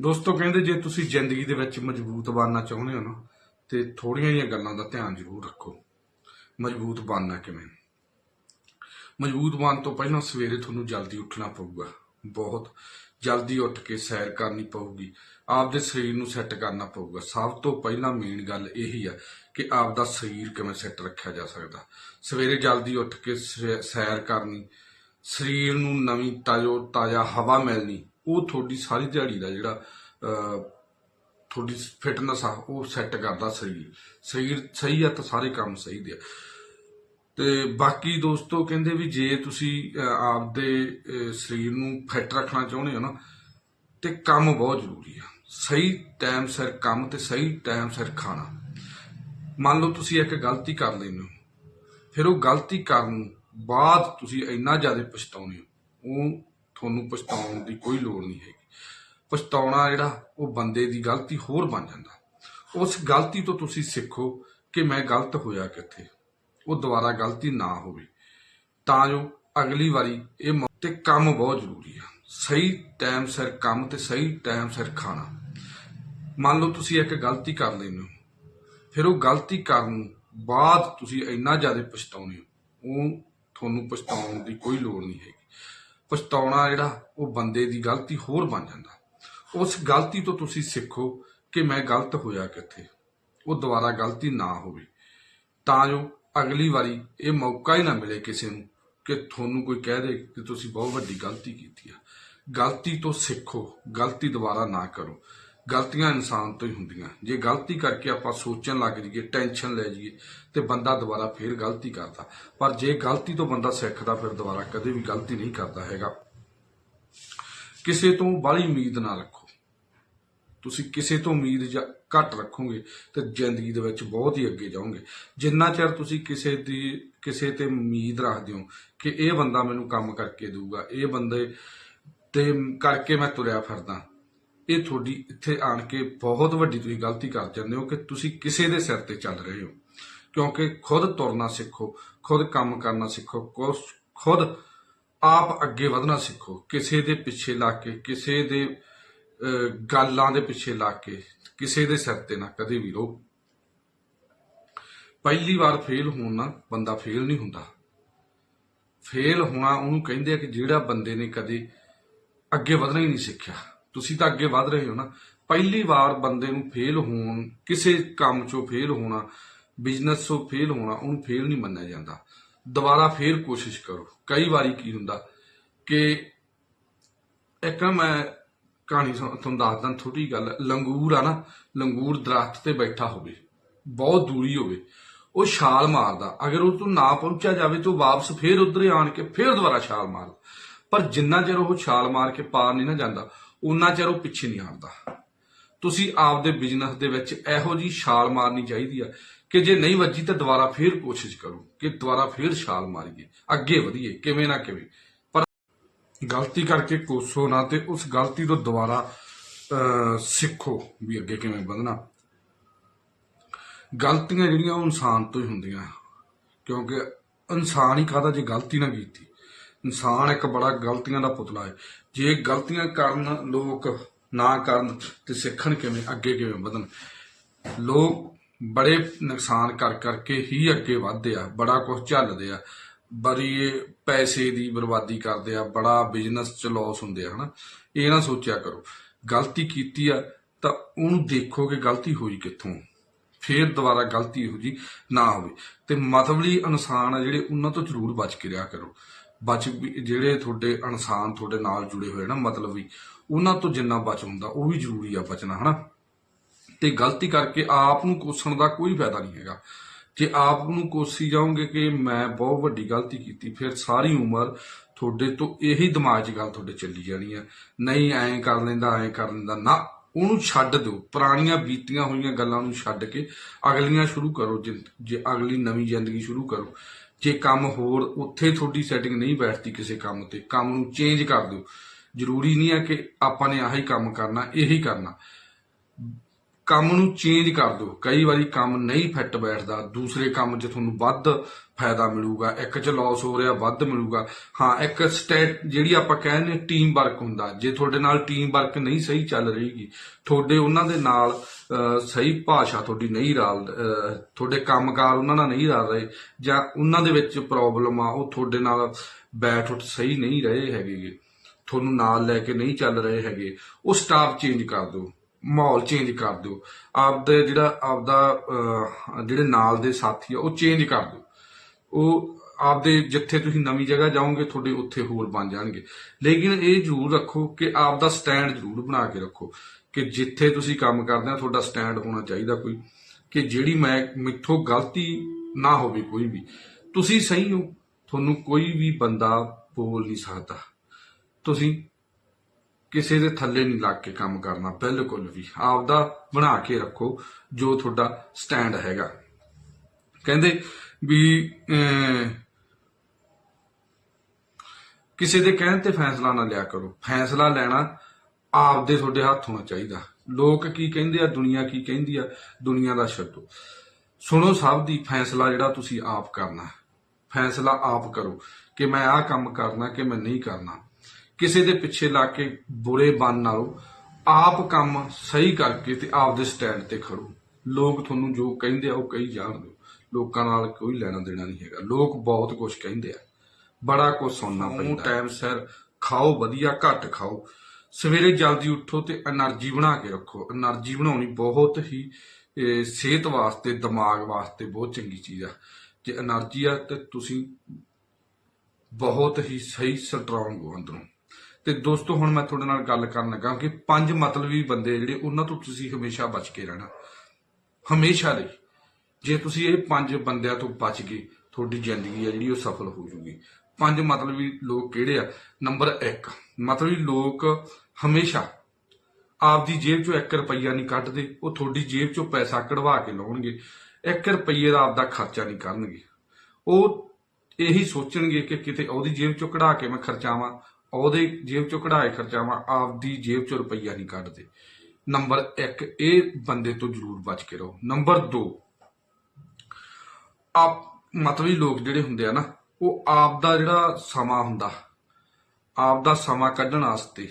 ਦੋਸਤੋ, ਕਹਿੰਦੇ ਜੇ ਤੁਸੀਂ ਜ਼ਿੰਦਗੀ ਦੇ ਵਿੱਚ ਮਜ਼ਬੂਤ ਬਣਨਾ ਚਾਹੁੰਦੇ ਹੋ ਨਾ, ਤੇ ਥੋੜੀਆਂ ਜਿਹੀਆਂ ਗੱਲਾਂ ਦਾ ਧਿਆਨ ਜ਼ਰੂਰ ਰੱਖੋ। ਮਜ਼ਬੂਤ ਬਣਨਾ ਕਿਵੇਂ? ਮਜ਼ਬੂਤ ਬਣਨ ਤੋਂ ਪਹਿਲਾਂ ਸਵੇਰੇ ਤੁਹਾਨੂੰ ਜਲਦੀ ਉੱਠਣਾ ਪਊਗਾ। ਬਹੁਤ ਜਲਦੀ ਉੱਠ ਕੇ ਸੈਰ ਕਰਨੀ ਪਊਗੀ। ਆਪਦੇ ਸਰੀਰ ਨੂੰ ਸੈੱਟ ਕਰਨਾ ਪਊਗਾ। ਸਭ ਤੋਂ ਪਹਿਲਾਂ ਮੇਨ ਗੱਲ ਇਹੀ ਆ ਕਿ ਆਪਦਾ ਸਰੀਰ ਕਿਵੇਂ ਸੈੱਟ ਰੱਖਿਆ ਜਾ ਸਕਦਾ। ਸਵੇਰੇ ਜਲਦੀ ਉੱਠ ਕੇ ਸਵੈ- ਸੈਰ ਕਰਨੀ, ਸਰੀਰ ਨੂੰ ਨਵੀਂ ਤਾਜ਼ੋ ਤਾਜ਼ਾ ਹਵਾ ਮਿਲਣੀ ਉਹ ਤੁਹਾਡੀ ਸਾਰੀ ਦਿਹਾੜੀ ਦਾ ਜਿਹੜਾ ਤੁਹਾਡੀ ਫਿਟਨੈਸ ਆ, ਉਹ ਸੈੱਟ ਕਰਦਾ ਸਰੀਰ। ਸਰੀਰ ਸਹੀ ਆ ਤਾਂ ਸਾਰੇ ਕੰਮ ਸਹੀ ਦੇ ਆ। ਤੇ ਬਾਕੀ ਦੋਸਤੋ ਕਹਿੰਦੇ ਵੀ ਜੇ ਤੁਸੀਂ ਆਪਦੇ ਸਰੀਰ ਨੂੰ ਫਿੱਟ ਰੱਖਣਾ ਚਾਹੁੰਦੇ ਹੋ ਨਾ, ਤੇ ਕੰਮ ਬਹੁਤ ਜ਼ਰੂਰੀ ਆ। ਸਹੀ ਟਾਈਮ ਸਿਰ ਕੰਮ ਤੇ ਸਹੀ ਟਾਈਮ ਸਿਰ ਖਾਣਾ। ਮੰਨ ਲਓ ਤੁਸੀਂ ਇੱਕ ਗਲਤੀ ਕਰ ਲੈਂਦੇ ਹੋ। ਫਿਰ ਉਹ ਗਲਤੀ ਕਰਨ ਬਾਅਦ ਤੁਸੀਂ ਇੰਨਾ ਜ਼ਿਆਦਾ ਪਛਤਾਉਂਦੇ ਹੋ। ਉਹ ਤੁਹਾਨੂੰ ਪਛਤਾਉਣ ਦੀ ਕੋਈ ਲੋੜ ਨਹੀਂ ਹੈਗੀ। ਪਛਤਾਉਣਾ ਜਿਹੜਾ, ਉਹ ਬੰਦੇ ਦੀ ਗਲਤੀ ਹੋਰ ਬਣ ਜਾਂਦਾ। ਉਸ ਗਲਤੀ ਤੋਂ ਤੁਸੀਂ ਸਿੱਖੋ ਕਿ ਮੈਂ ਗਲਤ ਹੋਇਆ ਕਿੱਥੇ। ਉਹ ਦੁਬਾਰਾ ਗਲਤੀ ਨਾ ਹੋਵੇ। ਤਾਂ ਜੋ ਅਗਲੀ ਵਾਰੀ ਇਹ ਤੇ ਕੰਮ ਬਹੁਤ ਜ਼ਰੂਰੀ ਆ। ਸਹੀ ਟਾਈਮ ਸਿਰ ਕੰਮ ਤੇ ਸਹੀ ਟਾਈਮ ਸਿਰ ਖਾਣਾ। ਮੰਨ ਲਓ ਤੁਸੀਂ ਇੱਕ ਗਲਤੀ ਕਰ ਲੈਂਦੇ ਹੋ। ਫਿਰ ਉਹ ਗਲਤੀ ਕਰਨ ਬਾਅਦ ਤੁਸੀਂ ਇੰਨਾ ਜ਼ਿਆਦਾ ਪਛਤਾਉਂਦੇ ਹੋ। ਉਹ ਤੁਹਾਨੂੰ ਪਛਤਾਉਣ ਦੀ ਕੋਈ ਲੋੜ ਨਹੀਂ ਹੈਗੀ। ਪਛਤਾਉਣਾ ਜਿਹੜਾ ਉਹ ਬੰਦੇ ਦੀ ਗਲਤੀ ਹੋਰ ਬਣ ਜਾਂਦਾ। ਉਸ ਗਲਤੀ ਤੋਂ ਤੁਸੀਂ ਸਿੱਖੋ ਕਿ ਮੈਂ ਗਲਤ ਹੋਇਆ ਕਿੱਥੇ। ਉਹ ਦੁਬਾਰਾ ਗਲਤੀ ਨਾ ਹੋਵੇ। ਤਾਂ ਜੋ ਅਗਲੀ ਵਾਰੀ ਇਹ ਮੌਕਾ ਹੀ ਨਾ ਮਿਲੇ ਕਿਸੇ ਨੂੰ ਕਿ ਤੁਹਾਨੂੰ ਕੋਈ ਕਹਿ ਦੇ ਕਿ ਤੁਸੀਂ ਬਹੁਤ ਵੱਡੀ ਗਲਤੀ ਕੀਤੀ ਆ। ਗਲਤੀ ਤੋਂ ਸਿੱਖੋ। ਗਲਤੀ ਦੁਬਾਰਾ ਨਾ ਕਰੋ। ਗਲਤੀਆਂ ਇਨਸਾਨ ਤੋਂ ਹੀ ਹੁੰਦੀਆਂ। ਜੇ ਗਲਤੀ ਕਰਕੇ ਆਪਾਂ ਸੋਚਣ ਲੱਗ ਜਾਈਏ, ਟੈਨਸ਼ਨ ਲੈ ਜਾਈਏ, ਤੇ ਬੰਦਾ ਦੁਬਾਰਾ ਫੇਰ ਗਲਤੀ ਕਰਦਾ। ਪਰ ਜੇ ਗਲਤੀ ਤੋਂ ਬੰਦਾ ਸਿੱਖਦਾ, ਫਿਰ ਦੁਬਾਰਾ ਕਦੇ ਵੀ ਗਲਤੀ ਨਹੀਂ ਕਰਦਾ ਹੈਗਾ। ਕਿਸੇ ਤੋਂ ਬਾਹਲੀ ਉਮੀਦ ਨਾ ਰੱਖੋ। ਤੁਸੀਂ ਕਿਸੇ ਤੋਂ ਉਮੀਦ ਜਾਂ ਘੱਟ ਰੱਖੋਗੇ, ਤੇ ਜ਼ਿੰਦਗੀ ਦੇ ਵਿੱਚ ਬਹੁਤ ਹੀ ਅੱਗੇ ਜਾਓਗੇ। ਜਿੰਨਾ ਚਿਰ ਤੁਸੀਂ ਕਿਸੇ ਦੀ, ਕਿਸੇ ਤੇ ਉਮੀਦ ਰੱਖਦੇ ਹੋ ਕਿ ਇਹ ਬੰਦਾ ਮੈਨੂੰ ਕੰਮ ਕਰਕੇ ਦੇਊਗਾ, ਇਹ ਬੰਦੇ ਤੇ ਕਰਕੇ ਮੈਂ ਤੁਰਿਆ ਫਿਰਦਾ ਇਹ ਤੁਹਾਡੀ ਇੱਥੇ ਆਣ ਕੇ ਬਹੁਤ ਵੱਡੀ ਤੁਸੀਂ ਗਲਤੀ ਕਰ ਜਾਂਦੇ ਹੋ ਕਿ ਤੁਸੀਂ ਕਿਸੇ ਦੇ ਸਿਰ ਤੇ ਚੱਲ ਰਹੇ ਹੋ। ਕਿਉਂਕਿ ਖੁਦ ਤੁਰਨਾ ਸਿੱਖੋ ਖੁਦ ਕੰਮ ਕਰਨਾ ਸਿੱਖੋ ਕੁਸ- ਖੁਦ ਆਪ ਅੱਗੇ ਵਧਣਾ ਸਿੱਖੋ। ਕਿਸੇ ਦੇ ਪਿੱਛੇ ਲੱਗ ਕੇ ਕਿਸੇ ਦੇ ਅਹ, ਗੱਲਾਂ ਦੇ ਪਿੱਛੇ ਲੱਗ ਕੇ ਕਿਸੇ ਦੇ ਸਿਰ ਤੇ ਨਾ ਕਦੇ ਵੀ ਰੋ। ਪਹਿਲੀ ਵਾਰ ਫੇਲ ਹੋਣ ਨਾਲ ਬੰਦਾ ਫੇਲ ਨਹੀਂ ਹੁੰਦਾ। ਫੇਲ ਹੋਣਾ ਉਹਨੂੰ ਕਹਿੰਦੇ ਆ ਕਿ ਜਿਹੜਾ ਬੰਦੇ ਨੇ ਕਦੇ ਅੱਗੇ ਵਧਣਾ ਹੀ ਨਹੀਂ ਸਿੱਖਿਆ। ਤੁਸੀਂ ਤਾਂ ਅੱਗੇ ਵਧ ਰਹੇ ਹੋ ਨਾ। ਪਹਿਲੀ ਵਾਰ ਬੰਦੇ ਨੂੰ ਫੇਲ ਹੋਣ, ਕਿਸੇ ਕੰਮ 'ਚੋਂ ਫੇਲ ਹੋਣਾ ਬਿਜ਼ਨਸ 'ਚੋਂ ਫੇਲ ਹੋਣਾ, ਉਹਨੂੰ ਫੇਲ ਨਹੀਂ ਮੰਨਿਆ ਜਾਂਦਾ। ਦੁਬਾਰਾ ਫੇਰ ਕੋਸ਼ਿਸ਼ ਕਰੋ। ਕਈ ਵਾਰੀ ਕੀ ਹੁੰਦਾ ਕਿ ਇੱਕ ਨਾ ਮੈਂ ਕਹਾਣੀ ਤੁਹਾਨੂੰ ਦੱਸਦਾ ਥੋੜੀ ਗੱਲ। ਲੰਗੂਰ ਆ ਨਾ, ਲੰਗੂਰ ਦਰਖਤ ਤੇ ਬੈਠਾ ਹੋਵੇ, ਬਹੁਤ ਦੂਰੀ ਹੋਵੇ, ਉਹ ਛਾਲ ਮਾਰਦਾ। ਅਗਰ ਉਹ ਤੋਂ ਨਾ ਪਹੁੰਚਿਆ ਜਾਵੇ ਤਾਂ ਉਹ ਵਾਪਸ ਫੇਰ ਉਧਰ ਆਣ ਕੇ ਫੇਰ ਦੁਬਾਰਾ ਛਾਲ ਮਾਰਦਾ। ਪਰ ਜਿੰਨਾ ਚਿਰ ਉਹ ਛਾਲ ਮਾਰ ਕੇ ਪਾਰ ਨਹੀਂ ਨਾ ਜਾਂਦਾ ਉਨਾ ਚਿਰ ਉਹ ਪਿੱਛੇ ਨਹੀਂ ਹਟਦਾ। ਤੁਸੀਂ ਆਪਦੇ ਬਿਜ਼ਨਸ ਦੇ ਵਿੱਚ ਇਹੋ ਜੀ ਛਾਲ ਮਾਰਨੀ ਚਾਹੀਦੀ ਆ ਕਿ ਜੇ ਨਹੀਂ ਵੱਜੀ ਤਾਂ ਦੁਬਾਰਾ ਫੇਰ ਕੋਸ਼ਿਸ਼ ਕਰੋ ਕਿ ਦੁਬਾਰਾ ਫੇਰ ਛਾਲ ਮਾਰੀਏ ਅੱਗੇ ਵਧੀਏ ਕਿਵੇਂ ਨਾ ਕਿਵੇਂ। ਪਰ ਗਲਤੀ ਕਰਕੇ ਕੋਸੋ ਨਾ ਤੇ ਉਸ ਗਲਤੀ ਤੋਂ ਦੁਬਾਰਾ ਅਹ, ਸਿੱਖੋ ਵੀ ਅੱਗੇ ਕਿਵੇਂ ਵਧਣਾ। ਗਲਤੀਆਂ ਜਿਹੜੀਆਂ ਉਹ ਇਨਸਾਨ ਤੋਂ ਹੀ ਹੁੰਦੀਆਂ ਕਿਉਂਕਿ ਇਨਸਾਨ ਹੀ ਕਾਹਦਾ ਜੇ ਗਲਤੀ ਨਾ ਕੀਤੀ। ਇਨਸਾਨ ਇੱਕ ਬੜਾ ਗਲਤੀਆਂ ਦਾ ਪੁਤਲਾ ਹੈ ਜੇ ਗਲਤੀਆਂ ਕਰਨ ਲੋਕ ਨਾ ਕਰਨ ਤੇ ਸਿੱਖਣ ਕਿਵੇਂ, ਅੱਗੇ ਕਿਵੇਂ ਵਧਣ? ਲੋਕ ਬੜੇ ਨੁਕਸਾਨ ਕਰ ਕਰਕੇ ਹੀ ਅੱਗੇ ਵਧਦੇ ਆ, ਬੜਾ ਕੁਝ ਝੱਲਦੇ ਆ। ਬੜੀ ਪੈਸੇ ਦੀ ਬਰਬਾਦੀ ਕਰਦੇ ਆ, ਬੜਾ ਬਿਜ਼ਨਸ ਚ ਲਾਸ ਹੁੰਦੇ ਆ, ਹਨਾ? ਇਹ ਨਾ ਸੋਚਿਆ ਕਰੋ। ਗਲਤੀ ਕੀਤੀ ਆ ਤਾਂ ਉਹਨੂੰ ਦੇਖੋ ਕਿ ਗਲਤੀ ਹੋਈ ਕਿੱਥੋਂ। ਫੇਰ ਦੁਬਾਰਾ ਗਲਤੀ ਹੋ ਜੀ ਨਾ ਹੋਵੇ। ਤੇ ਮਤਲਬ ਮਤਲਬੀ ਇਨਸਾਨ ਆ ਜਿਹੜੇ ਉਹਨਾਂ ਤੋਂ ਜ਼ਰੂਰ ਬਚ ਕੇ ਰਿਹਾ ਕਰੋ। ਬਚ ਵੀ- ਜਿਹੜੇ ਤੁਹਾਡੇ ਇਨਸਾਨ ਤੁਹਾਡੇ ਨਾਲ ਜੁੜੇ ਹੋਏ ਨਾ, ਮਤਲਬ ਵੀ, ਉਹਨਾਂ ਤੋਂ ਜਿੰਨਾ ਬਚ ਹੁੰਦਾ, ਉਹ ਵੀ ਜ਼ਰੂਰੀ ਆ ਬਚਣਾ, ਹਨਾ? ਤੇ ਗਲਤੀ ਕਰਕੇ ਆਪ ਨੂੰ ਕੋਸਣ ਦਾ ਕੋਈ ਫਾਇਦਾ ਨਹੀਂ ਹੈਗਾ। ਜੇ ਆਪ ਨੂੰ ਕੋਸੀ ਜਾਓਗੇ ਕਿ ਮੈਂ ਬਹੁਤ ਵੱਡੀ ਗਲਤੀ ਕੀਤੀ, ਫਿਰ ਸਾਰੀ ਉਮਰ ਤੁਹਾਡੇ ਤੋਂ ਇਹੀ ਦਿਮਾਗ 'ਚ ਗੱਲ ਤੁਹਾਡੇ ਚੱਲੀ ਜਾਣੀ ਆ। ਨਹੀਂ, ਐਂ ਕਰ ਲੈਂਦਾ, ਐਂ ਕਰ ਲੈਂਦਾ, ਨਾ, ਉਹਨੂੰ ਛੱਡ ਦਿਓ। ਪੁਰਾਣੀਆਂ ਬੀਤੀਆਂ ਹੋਈਆਂ ਗੱਲਾਂ ਨੂੰ ਛੱਡ ਕੇ ਅਗਲੀਆਂ ਸ਼ੁਰੂ ਕਰੋ ਜਿੰ- ਜੇ ਅਗਲੀ ਨਵੀਂ ਜ਼ਿੰਦਗੀ ਸ਼ੁਰੂ ਕਰੋ। ਜੇ ਕੰਮ ਹੋਰ, ਉੱਥੇ ਤੁਹਾਡੀ ਸੈਟਿੰਗ ਨਹੀਂ ਬੈਠਦੀ ਕਿਸੇ ਕੰਮ ਤੇ, ਕੰਮ ਨੂੰ ਚੇਂਜ ਕਰ ਦਿਓ। ਜ਼ਰੂਰੀ ਨਹੀਂ ਹੈ ਕਿ ਆਪਾਂ ਨੇ ਆਹੀ ਕੰਮ ਕਰਨਾ, ਇਹੀ ਕਰਨਾ। ਕੰਮ ਨੂੰ ਚੇਂਜ ਕਰ ਦਿਓ। ਕਈ ਵਾਰੀ ਕੰਮ ਨਹੀਂ ਫਿੱਟ ਬੈਠਦਾ ਦੂਸਰੇ ਕੰਮ 'ਚ ਤੁਹਾਨੂੰ ਵੱਧ ਫਾਇਦਾ ਮਿਲੂਗਾ ਇੱਕ 'ਚ ਲਾਸ ਹੋ ਰਿਹਾ ਵੱਧ ਮਿਲੂਗਾ। ਹਾਂ ਇੱਕ ਸਟੇਟ ਜਿਹੜੀ ਆਪਾਂ ਕਹਿੰਦੇ ਟੀਮ ਵਰਕ ਹੁੰਦਾ। ਜੇ ਤੁਹਾਡੇ ਨਾਲ ਟੀਮ ਵਰਕ ਨਹੀਂ ਸਹੀ ਚੱਲ ਰਹੀਗੀ ਤੁਹਾਡੇ ਉਹਨਾਂ ਦੇ ਨਾਲ ਸਹੀ ਭਾਸ਼ਾ ਤੁਹਾਡੀ ਨਹੀਂ ਰਲ ਅਹ, ਤੁਹਾਡੇ ਕੰਮਕਾਰ ਉਹਨਾਂ ਨਾਲ ਨਹੀਂ ਰਲ ਰਹੇ ਜਾਂ ਉਹਨਾਂ ਦੇ ਵਿੱਚ ਪ੍ਰੋਬਲਮ ਆ ਉਹ ਤੁਹਾਡੇ ਨਾਲ ਬੈਠ ਉੱਠ ਸਹੀ ਨਹੀਂ ਰਹੇ ਹੈਗੇ। ਤੁਹਾਨੂੰ ਨਾਲ ਲੈ ਕੇ ਨਹੀਂ ਚੱਲ ਰਹੇ ਹੈਗੇ। ਉਹ ਸਟਾਫ ਚੇਂਜ ਕਰ ਦਿਓ। ਮਾਹੌਲ ਚੇਂਜ ਕਰ ਦਿਓ। ਆਪਦੇ ਜਿਹੜਾ ਆਪਦਾ ਜਿਹੜੇ ਨਾਲ ਦੇ ਸਾਥੀ ਆ, ਉਹ ਚੇਂਜ ਕਰ ਦਿਓ। ਉਹ ਆਪਦੇ ਜਿੱਥੇ ਤੁਸੀਂ ਨਵੀਂ ਜਗ੍ਹਾ ਜਾਓਗੇ, ਤੁਹਾਡੇ ਉੱਥੇ ਹੋਰ ਬਣ ਜਾਣਗੇ। ਲੇਕਿਨ ਇਹ ਜ਼ਰੂਰ ਰੱਖੋ ਕਿ ਆਪਦਾ ਸਟੈਂਡ ਜ਼ਰੂਰ ਬਣਾ ਕੇ ਰੱਖੋ ਕਿ ਜਿੱਥੇ ਤੁਸੀਂ ਕੰਮ ਕਰਦੇ ਆ ਤੁਹਾਡਾ ਸਟੈਂਡ ਹੋਣਾ ਚਾਹੀਦਾ ਕੋਈ। ਕਿ ਜਿਹੜੀ ਮੈਂ ਮਿੱਥੋਂ ਗਲਤੀ ਨਾ ਹੋਵੇ ਕੋਈ ਵੀ। ਤੁਸੀਂ ਸਹੀ ਹੋ, ਤੁਹਾਨੂੰ ਕੋਈ ਵੀ ਬੰਦਾ ਬੋਲ ਨਹੀਂ ਸਕਦਾ। ਤੁਸੀਂ ਕਿਸੇ ਦੇ ਥੱਲੇ ਨਹੀਂ ਲੱਗ ਕੇ ਕੰਮ ਕਰਨਾ, ਬਿਲਕੁਲ ਵੀ। ਆਪਦਾ ਬਣਾ ਕੇ ਰੱਖੋ ਜੋ ਤੁਹਾਡਾ ਸਟੈਂਡ ਹੈਗਾ। ਕਹਿੰਦੇ ਵੀ ਕਿਸੇ ਦੇ ਕਹਿਣ ਤੇ ਫੈਸਲਾ ਨਾ ਲਿਆ ਕਰੋ। ਫੈਸਲਾ ਲੈਣਾ ਆਪਦੇ ਤੁਹਾਡੇ ਹੱਥ ਹੋਣਾ ਚਾਹੀਦਾ। ਲੋਕ ਕੀ ਕਹਿੰਦੇ ਆ, ਦੁਨੀਆ ਕੀ ਕਹਿੰਦੀ ਆ, ਦੁਨੀਆ ਦਾ ਛੱਡੋ। ਸੁਣੋ ਸਭ ਦੀ, ਫੈਸਲਾ ਜਿਹੜਾ ਤੁਸੀਂ ਆਪ ਕਰਨਾ। ਫੈਸਲਾ ਆਪ ਕਰੋ ਕਿ ਮੈਂ ਆਹ ਕੰਮ ਕਰਨਾ ਕਿ ਮੈਂ ਨਹੀਂ ਕਰਨਾ। ਕਿਸੇ ਦੇ ਪਿੱਛੇ ਲਾ ਕੇ ਬੁਰੇ ਬਣ ਨਾਲੋਂ ਆਪ ਕੰਮ ਸਹੀ ਕਰਕੇ ਤੇ ਆਪ ਦੇ ਸਟੈਂਡ ਤੇ ਖੜੋ। ਲੋਕ ਤੁਹਾਨੂੰ ਜੋ ਕਹਿੰਦੇ ਆ ਉਹ ਕਹੀ ਜਾਣ ਦਿਓ। ਲੋਕਾਂ ਨਾਲ ਕੋਈ ਲੈਣਾ ਦੇਣਾ ਨਹੀਂ ਹੈਗਾ। ਲੋਕ ਬਹੁਤ ਕੁਝ ਕਹਿੰਦੇ ਆ। ਬੜਾ ਕੁਝ ਸੁਣਨਾ ਪੈਂਦਾ। ਟਾਈਮ ਸਿਰ ਖਾਓ ਵਧੀਆ ਘੱਟ ਖਾਓ। ਸਵੇਰੇ ਜਲਦੀ ਉੱਠੋ ਤੇ એનર્ਜੀ ਬਣਾ ਕੇ ਰੱਖੋ। એનર્ਜੀ ਬਣਾਉਣੀ ਬਹੁਤ ਹੀ ਸਿਹਤ ਵਾਸਤੇ ਦਿਮਾਗ ਵਾਸਤੇ ਬਹੁਤ ਚੰਗੀ ਚੀਜ਼ ਆ। ਜੇ એનર્ਜੀ ਆ ਤੇ ਤੁਸੀਂ ਬਹੁਤ ਹੀ ਸਹੀ ਸਟਰੋਂਗ ਹੋ ਅੰਦਰੋਂ। ਤੇ ਦੋਸਤੋ, ਹੁਣ ਮੈਂ ਤੁਹਾਡੇ ਨਾਲ ਗੱਲ ਕਰਨ ਲੱਗਾ ਕਿ ਪੰਜ ਮਤਲਬੀ ਬੰਦੇ ਜਿਹੜੇ, ਉਹਨਾਂ ਤੋਂ ਤੁਸੀਂ ਹਮੇਸ਼ਾ ਬਚ ਕੇ ਰਹਿਣਾ। ਹਮੇਸ਼ਾ ਲਈ। ਜੇ ਤੁਸੀਂ ਇਹ ਪੰਜ ਬੰਦਿਆਂ ਤੋਂ ਬਚ ਗਏ, ਤੁਹਾਡੀ ਜ਼ਿੰਦਗੀ ਆ ਜਿਹੜੀ ਉਹ ਸਫਲ ਹੋ ਜੂਗੀ। ਪੰਜ ਮਤਲਬੀ ਲੋਕ ਕਿਹੜੇ ਆ? ਨੰਬਰ 1 ਮਤਲਬੀ ਲੋਕ ਹਮੇਸ਼ਾ ਆਪਦੀ ਜੇਬ ਚੋਂ 1 ਰੁਪਈਆ ਨਹੀਂ ਕੱਢਦੇ, ਉਹ ਤੁਹਾਡੀ ਜੇਬ ਚੋਂ ਪੈਸਾ ਕਢਵਾ ਕੇ ਲਾਉਣਗੇ। 1 ਰੁਪਈਏ ਦਾ ਆਪਦਾ ਖਰਚਾ ਨਹੀਂ ਕਰਨਗੇ। ਉਹ ਇਹੀ ਸੋਚਣਗੇ ਕਿ ਕਿਤੇ ਉਹਦੀ ਜੇਬ ਚੋਂ ਕਢਾ ਕੇ ਮੈਂ ਖਰਚਾਵਾਂ ਉਹਦੇ ਜੇਬ ਚੋਂ ਕਢਾਏ ਖਰਚਾਵਾਂ, ਆਪਦੀ ਜੇਬ ਚੋਂ ਰੁਪਈਆ ਨਹੀਂ ਕੱਢਦੇ। ਨੰਬਰ 1 ਇਹ ਬੰਦੇ ਤੋਂ ਜ਼ਰੂਰ ਬਚ ਕੇ ਰਹੋ। ਨੰਬਰ 2 ਆਪ, ਮਤਲਬੀ ਲੋਕ ਜਿਹੜੇ ਹੁੰਦੇ ਆ ਨਾ, ਉਹ ਆਪ ਦਾ ਜਿਹੜਾ ਸਮਾਂ ਹੁੰਦਾ ਆਪ ਦਾ ਸਮਾਂ ਕੱਢਣ ਵਾਸਤੇ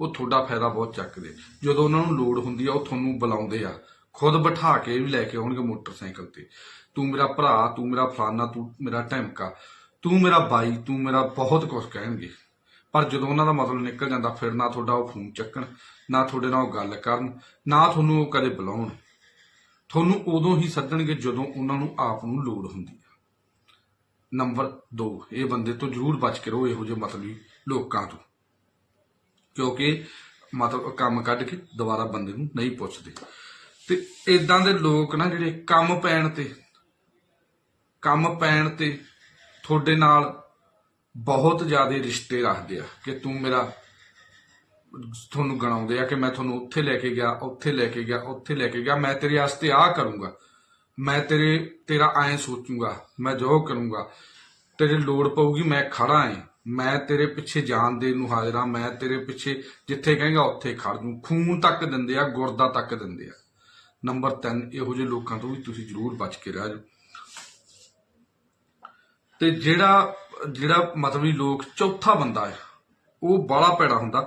ਉਹ ਤੁਹਾਡਾ ਫਾਇਦਾ ਬਹੁਤ ਚੱਕਦੇ। ਜਦੋਂ ਉਹਨਾਂ ਨੂੰ ਲੋੜ ਹੁੰਦੀ ਆ, ਉਹ ਤੁਹਾਨੂੰ ਬੁਲਾਉਂਦੇ ਆ। ਖੁਦ ਬਿਠਾ ਕੇ ਵੀ ਲੈ ਕੇ ਆਉਣਗੇ ਮੋਟਰਸਾਈਕਲ ਤੇ। ਤੂੰ ਮੇਰਾ ਭਰਾ, ਤੂੰ ਮੇਰਾ ਫਲਾਨਾ, ਤੂੰ ਮੇਰਾ ਢੈਮਕਾ, ਤੂੰ ਮੇਰਾ ਬਾਈ, ਤੂੰ ਮੇਰਾ ਬਹੁਤ ਕੁਝ ਕਹਿਣਗੇ। ਪਰ ਜਦੋਂ ਉਹਨਾਂ ਦਾ ਮਤਲਬ ਨਿਕਲ ਜਾਂਦਾ, ਫਿਰ ਨਾ ਤੁਹਾਡਾ ਉਹ ਫੋਨ ਚੱਕਣ, ਨਾ ਤੁਹਾਡੇ ਨਾਲ ਉਹ ਗੱਲ ਕਰਨ, ਨਾ ਤੁਹਾਨੂੰ ਉਹ ਕਦੇ ਬੁਲਾਉਣ। ਤੁਹਾਨੂੰ ਉਦੋਂ ਹੀ ਸੱਦਣਗੇ ਜਦੋਂ ਉਹਨਾਂ ਨੂੰ ਆਪ ਨੂੰ ਲੋੜ ਹੁੰਦੀ ਹੈ ਨੰਬਰ 2 ਇਹ ਬੰਦੇ ਤੋਂ ਜ਼ਰੂਰ ਬਚ ਕੇ ਰਹੋ ਇਹੋ ਜਿਹੇ ਮਤਲਬੀ ਲੋਕਾਂ ਤੋਂ। ਕਿਉਂਕਿ ਮਤਲਬ ਕੰਮ ਕੱਢ ਕੇ ਦੁਬਾਰਾ ਬੰਦੇ ਨੂੰ ਨਹੀਂ ਪੁੱਛਦੇ। ਤੇ ਇਦਾਂ ਦੇ ਲੋਕ ਨਾ ਜਿਹੜੇ ਕੰਮ ਪੈਣ ਤੇ, ਕੰਮ ਪੈਣ ਤੇ ਤੁਹਾਡੇ ਨਾਲ ਬਹੁਤ ਜ਼ਿਆਦਾ ਰਿਸ਼ਤੇ ਰੱਖਦੇ ਆ ਕਿ ਤੂੰ ਮੇਰਾ ਤੁਹਾਨੂੰ ਗਣਾਉਂਦੇ ਆ ਕਿ ਮੈਂ ਤੁਹਾਨੂੰ ਉੱਥੇ ਲੈ ਕੇ ਗਿਆ, ਉੱਥੇ ਲੈ ਕੇ ਗਿਆ, ਉੱਥੇ ਲੈ ਕੇ ਗਿਆ। ਮੈਂ ਤੇਰੇ ਵਾਸਤੇ ਆਹ ਕਰੂੰਗਾ। ਮੈਂ ਤੇਰੇ, ਤੇਰਾ ਐਂ ਸੋਚੂੰਗਾ, ਮੈਂ ਜੋ ਕਰੂੰਗਾ। ਤੇਰੇ ਲੋੜ ਪਊਗੀ, ਮੈਂ ਖੜਾ ਆਂ ਮੈਂ ਤੇਰੇ ਪਿੱਛੇ ਜਾਨ ਦੇਣ ਨੂੰ ਹਾਜ਼ਰਾਂ ਮੈਂ ਤੇਰੇ ਪਿੱਛੇ ਜਿੱਥੇ ਕਹੇਗਾ, ਉੱਥੇ ਖੜ ਜੂ। ਖੂਨ ਤੱਕ ਦਿੰਦੇ ਆ, ਗੁਰਦਾ ਤੱਕ ਦਿੰਦੇ ਆ। ਨੰਬਰ 3 ਇਹੋ ਜਿਹੇ ਲੋਕਾਂ ਤੋਂ ਵੀ ਤੁਸੀਂ ਜ਼ਰੂਰ ਬਚ ਕੇ ਰਹਿ ਜਾਓ। ਤੇ ਜਿਹੜਾ ਜਿਹੜਾ ਮਤਲਬੀ ਲੋਕ ਚੌਥਾ ਬੰਦਾ ਹੈ, ਉਹ ਬੜਾ ਭੈੜਾ ਹੁੰਦਾ।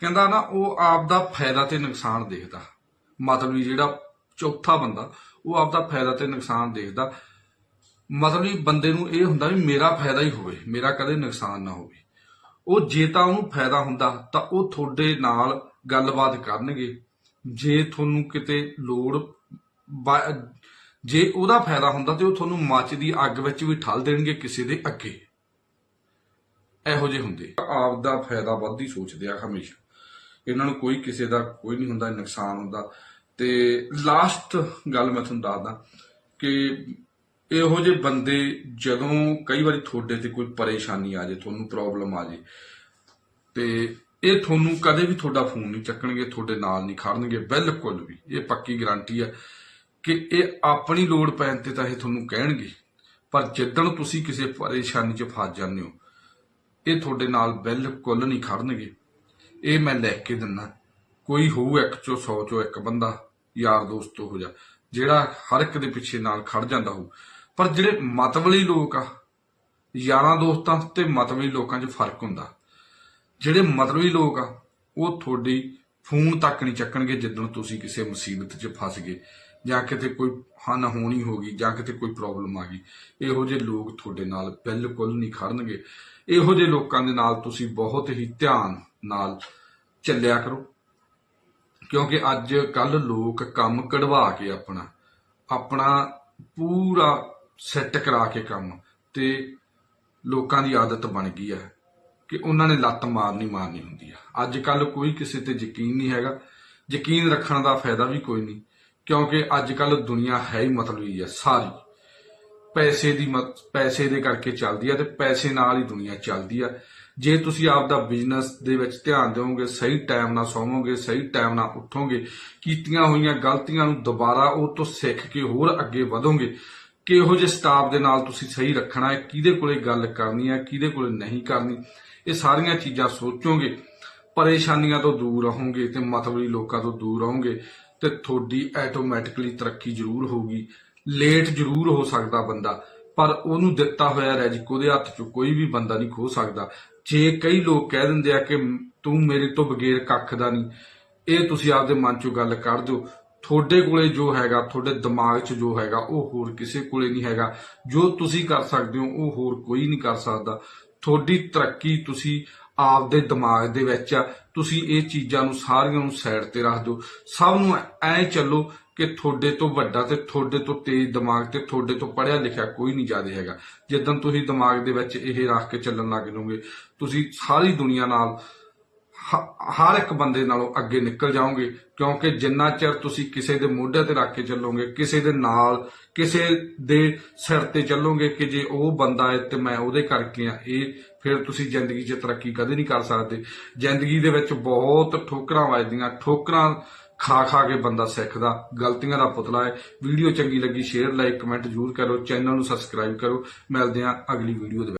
ਕਹਿੰਦਾ ਨਾ, ਉਹ ਆਪ ਦਾ ਫਾਇਦਾ ਤੇ ਨੁਕਸਾਨ ਦੇਖਦਾ। ਮਤਲਬੀ ਜਿਹੜਾ ਚੌਥਾ ਬੰਦਾ, ਉਹ ਆਪ ਦਾ ਫਾਇਦਾ ਤੇ ਨੁਕਸਾਨ ਦੇਖਦਾ। ਮਤਲਬੀ ਬੰਦੇ ਨੂੰ ਇਹ ਹੁੰਦਾ ਵੀ ਮੇਰਾ ਫਾਇਦਾ ਹੀ ਹੋਵੇ, ਮੇਰਾ ਕਦੇ ਨੁਕਸਾਨ ਨਾ ਹੋਵੇ। ਉਹ ਜੇ ਤਾਂ ਉਹਨੂੰ ਫਾਇਦਾ ਹੁੰਦਾ, ਤਾਂ ਉਹ ਤੁਹਾਡੇ ਨਾਲ ਗੱਲਬਾਤ ਕਰਨਗੇ। ਜੇ ਤੁਹਾਨੂੰ ਕਿਤੇ ਲੋੜ ਜੇ ਉਹਦਾ ਫਾਇਦਾ ਹੁੰਦਾ ਤੇ ਉਹ ਤੁਹਾਨੂੰ ਮੱਚ ਦੀ ਅੱਗ ਵਿੱਚ ਵੀ ਠੱਲ ਦੇਣਗੇ ਕਿਸੇ ਦੇ ਅੱਗੇ। ਇਹੋ ਜਿਹੇ ਹੁੰਦੇ। ਆਪ ਦਾ ਫਾਇਦਾ ਵੱਧ ਹੀ ਸੋਚਦੇ ਆ ਹਮੇਸ਼ਾ। ਇਹਨਾਂ ਨੂੰ ਕੋਈ ਕਿਸੇ ਦਾ ਕੋਈ ਨਹੀਂ ਹੁੰਦਾ, ਨੁਕਸਾਨ ਹੁੰਦਾ। ਤੇ ਲਾਸਟ ਗੱਲ ਮੈਂ ਤੁਹਾਨੂੰ ਦੱਸਦਾ ਕਿ ਇਹੋ ਜਿਹੇ ਬੰਦੇ ਜਦੋਂ ਕਈ ਵਾਰੀ ਤੁਹਾਡੇ ਤੇ ਕੋਈ ਪਰੇਸ਼ਾਨੀ ਆ ਜੇ, ਤੁਹਾਨੂੰ ਪ੍ਰੋਬਲਮ ਆ ਜੇ, ਤੇ ਇਹ ਤੁਹਾਨੂੰ ਕਦੇ ਵੀ ਤੁਹਾਡਾ ਫੋਨ ਨਹੀਂ ਚੱਕਣਗੇ, ਤੁਹਾਡੇ ਨਾਲ ਨਹੀਂ ਖੜਨਗੇ, ਬਿਲਕੁਲ ਵੀ। ਇਹ ਪੱਕੀ ਗਾਰੰਟੀ ਹੈ ਕਿ ਇਹ ਆਪਣੀ ਲੋੜ ਪੈਣ ਤੇ ਤਾਂ ਇਹ ਤੁਹਾਨੂੰ ਕਹਿਣਗੇ। ਪਰ ਜਿੱਦਣ ਤੁਸੀਂ ਕਿਸੇ ਪਰੇਸ਼ਾਨੀ 'ਚ ਫਸ ਜਾਂਦੇ ਹੋ ਇਹ ਤੁਹਾਡੇ ਨਾਲ ਬਿਲਕੁਲ ਨਹੀਂ ਖੜਨਗੇ। ਇਹ ਮੈਂ ਲਿਖ ਕੇ ਦਿੰਦਾ। ਕੋਈ ਹੋਊ ਇੱਕ ਚੋਂ 100 ਚੋਂ ਇੱਕ ਬੰਦਾ, ਯਾਰ ਦੋਸਤ ਹੋ ਜਾ। ਜਿਹੜਾ ਹਰ ਇੱਕ ਦੇ ਪਿੱਛੇ ਨਾਲ ਖੜ ਜਾਂਦਾ ਹੋ ਪਰ ਜਿਹੜੇ ਮਤਵਲੀ ਲੋਕ ਆ, ਯਾਰਾਂ ਦੋਸਤਾਂ ਤੇ ਮਤਵਲੀ ਲੋਕਾਂ 'ਚ ਫ਼ਰਕ ਹੁੰਦਾ। ਜਿਹੜੇ ਮਤਲਬੀ ਲੋਕ ਆ, ਉਹ ਤੁਹਾਡੀ ਫੋਨ ਤੱਕ ਨਹੀਂ ਚੱਕਣਗੇ ਜਦੋਂ ਤੁਸੀਂ ਕਿਸੇ ਮੁਸੀਬਤ 'ਚ ਫਸ ਗਏ, ਜਾਂ ਕਿਤੇ ਕੋਈ ਹਨ ਹੋਣੀ ਹੋ ਗਈ, ਜਾਂ ਕਿਤੇ ਕੋਈ ਪ੍ਰੋਬਲਮ ਆ ਗਈ। ਇਹੋ ਜਿਹੇ ਲੋਕ ਤੁਹਾਡੇ ਨਾਲ ਬਿਲਕੁਲ ਨਹੀਂ ਖੜਨਗੇ। ਇਹੋ ਜਿਹੇ ਲੋਕਾਂ ਦੇ ਨਾਲ ਤੁਸੀਂ ਬਹੁਤ ਹੀ ਧਿਆਨ ਨਾਲ ਚੱਲਿਆ ਕਰੋ। ਕਿਉਂਕਿ ਅੱਜ ਕੱਲ ਲੋਕ ਕੰਮ ਕਢਵਾ ਕੇ ਆਪਣਾ ਆਪਣਾ ਪੂਰਾ ਸੈੱਟ ਕਰਾ ਕੇ ਕੰਮ ਤੇ ਲੋਕਾਂ ਦੀ ਆਦਤ ਬਣ ਗਈ ਹੈ ਕਿ ਉਹਨਾਂ ਨੇ ਲੱਤ ਮਾਰਨੀ ਮਾਰਨੀ ਹੁੰਦੀ ਆ। ਅੱਜ ਕੱਲ ਕੋਈ ਕਿਸੇ ਤੇ ਯਕੀਨ ਨਹੀਂ ਹੈਗਾ। ਯਕੀਨ ਰੱਖਣ ਦਾ ਫਾਇਦਾ ਵੀ ਕੋਈ ਨਹੀਂ, ਕਿਉਂਕਿ ਅੱਜ ਕੱਲ ਦੁਨੀਆ ਹੈ ਹੀ ਮਤਲਬੀ ਹੈ ਸਾਰੀ। ਪੈਸੇ ਦੀ ਮਤ- ਪੈਸੇ ਦੇ ਕਰਕੇ ਚੱਲਦੀ ਆ ਤੇ ਪੈਸੇ ਨਾਲ ਹੀ ਦੁਨੀਆ ਚੱਲਦੀ ਆ। ਜੇ ਤੁਸੀਂ ਆਪ ਦਾ ਬਿਜ਼ਨਸ ਦੇ ਵਿੱਚ ਧਿਆਨ ਦਿਓਗੇ, ਸਹੀ ਟਾਈਮ ਨਾਲ ਸੌਵੋਗੇ, ਸਹੀ ਟਾਈਮ ਨਾਲ ਉੱਠੋਗੇ, ਕੀਤੀਆਂ ਹੋਈਆਂ ਗਲਤੀਆਂ ਨੂੰ ਦੁਬਾਰਾ ਉਹ ਤੋਂ ਸਿੱਖ ਕੇ ਹੋਰ ਅੱਗੇ ਵਧੋਗੇ, ਕਿਹੋ ਜਿਹੇ ਸਟਾਫ ਦੇ ਨਾਲ ਤੁਸੀਂ ਸਹੀ ਰੱਖਣਾ ਹੈ, ਕਿਹਦੇ ਕੋਲੇ ਗੱਲ ਕਰਨੀ ਹੈ, ਕਿਹਦੇ ਕੋਲੇ ਨਹੀਂ ਕਰਨੀ, ਇਹ ਸਾਰੀਆਂ ਚੀਜ਼ਾਂ ਸੋਚੋਗੇ, ਪਰੇਸ਼ਾਨੀਆਂ ਤੋਂ ਦੂਰ ਰਹੋਗੇ ਤੇ ਮਤਲਬੀ ਲੋਕਾਂ ਤੋਂ ਦੂਰ ਰਹੋਗੇ ਤੇ ਤੁਹਾਡੀ ਆਟੋਮੈਟਿਕਲੀ ਤਰੱਕੀ ਜ਼ਰੂਰ ਹੋਊਗੀ। ਲੇਟ ਜ਼ਰੂਰ ਹੋ ਸਕਦਾ ਬੰਦਾ, ਪਰ ਉਹਨੂੰ ਦਿੱਤਾ ਹੋਇਆ ਰੈਜਿਕ ਉਹਦੇ ਹੱਥ 'ਚ ਕੋਈ ਵੀ ਬੰਦਾ ਨਹੀਂ ਖੋ ਸਕਦਾ। ਜੇ ਕਈ ਲੋਕ ਕਹਿ ਦਿੰਦੇ ਆ ਕਿ ਤੂੰ ਮੇਰੇ ਤੋਂ ਬਗੈਰ ਕੱਖ ਦਾ ਨਹੀਂ, ਇਹ ਤੁਸੀਂ ਆਪਦੇ ਮਨ 'ਚੋਂ ਗੱਲ ਕੱਢ ਦਿਓ। ਤੁਹਾਡੇ ਕੋਲੇ ਜੋ ਹੈਗਾ, ਤੁਹਾਡੇ ਦਿਮਾਗ 'ਚ ਜੋ ਹੈਗਾ, ਉਹ ਹੋਰ ਕਿਸੇ ਕੋਲੇ ਨਹੀਂ ਹੈਗਾ। ਜੋ ਤੁਸੀਂ ਕਰ ਸਕਦੇ ਹੋ, ਉਹ ਹੋਰ ਕੋਈ ਨਹੀਂ ਕਰ ਸਕਦਾ। ਤੁਹਾਡੀ ਤਰੱਕੀ ਤੁਸੀਂ ਆਪਦੇ ਦਿਮਾਗ ਦੇ ਵਿੱਚ ਆ। ਤੁਸੀਂ ਇਹ ਚੀਜ਼ਾਂ ਨੂੰ ਸਾਰੀਆਂ ਨੂੰ ਸਾਈਡ ਤੇ ਰੱਖ ਦਿਓ। ਸਭ ਨੂੰ ਐ ਚੱਲੋ ਕਿ ਤੁਹਾਡੇ ਤੋਂ ਵੱਡਾ ਤੇ ਤੁਹਾਡੇ ਤੋਂ ਤੇਜ਼ ਦਿਮਾਗ ਤੇ ਤੁਹਾਡੇ ਤੋਂ ਪੜ੍ਹਿਆ ਲਿਖਿਆ ਕੋਈ ਨਹੀਂ ਜ਼ਿਆਦਾ ਹੈਗਾ। ਜਦੋਂ ਤੁਸੀਂ ਦਿਮਾਗ ਦੇ ਵਿੱਚ ਇਹ ਰੱਖ ਕੇ ਚੱਲਣ ਲੱਗ ਜਾਓਗੇ, ਤੁਸੀਂ ਸਾਰੀ ਦੁਨੀਆ ਨਾਲ ਹਰ ਇੱਕ ਬੰਦੇ ਨਾਲੋਂ ਅੱਗੇ ਨਿਕਲ ਜਾਓਗੇ, ਕਿਉਂਕਿ ਜਿੰਨਾ ਚਿਰ ਤੁਸੀਂ ਕਿਸੇ ਦੇ ਮੋਢੇ ਤੇ ਰੱਖ ਕੇ ਚੱਲੋਗੇ, ਕਿਸੇ ਦੇ ਨਾਲ, ਕਿਸੇ ਦੇ ਸਿਰ ਤੇ ਚੱਲੋਗੇ ਕਿ ਜੇ ਉਹ ਬੰਦਾ ਹੈ ਤੇ ਮੈਂ ਉਹਦੇ ਕਰਕੇ ਆ, ਇਹ ਫਿਰ ਤੁਸੀਂ ਜ਼ਿੰਦਗੀ 'ਚ ਤਰੱਕੀ ਕਦੇ ਨਹੀਂ ਕਰ ਸਕਦੇ। ਜ਼ਿੰਦਗੀ ਦੇ ਵਿੱਚ ਬਹੁਤ ਠੋਕਰਾਂ ਵੱਜਦੀਆਂ, ਠੋਕਰਾਂ ਖਾ ਖਾ ਕੇ ਬੰਦਾ ਸਿੱਖਦਾ, ਗਲਤੀਆਂ ਦਾ ਪੁਤਲਾ ਹੈ। ਵੀਡੀਓ ਚੰਗੀ ਲੱਗੀ ਸ਼ੇਅਰ ਲਾਈਕ ਕਮੈਂਟ ਜ਼ਰੂਰ ਕਰੋ। ਚੈਨਲ ਨੂੰ ਸਬਸਕ੍ਰਾਈਬ ਕਰੋ। ਮਿਲਦੇ ਹਾਂ ਅਗਲੀ ਵੀਡੀਓ ਦੇ ਵਿੱਚ।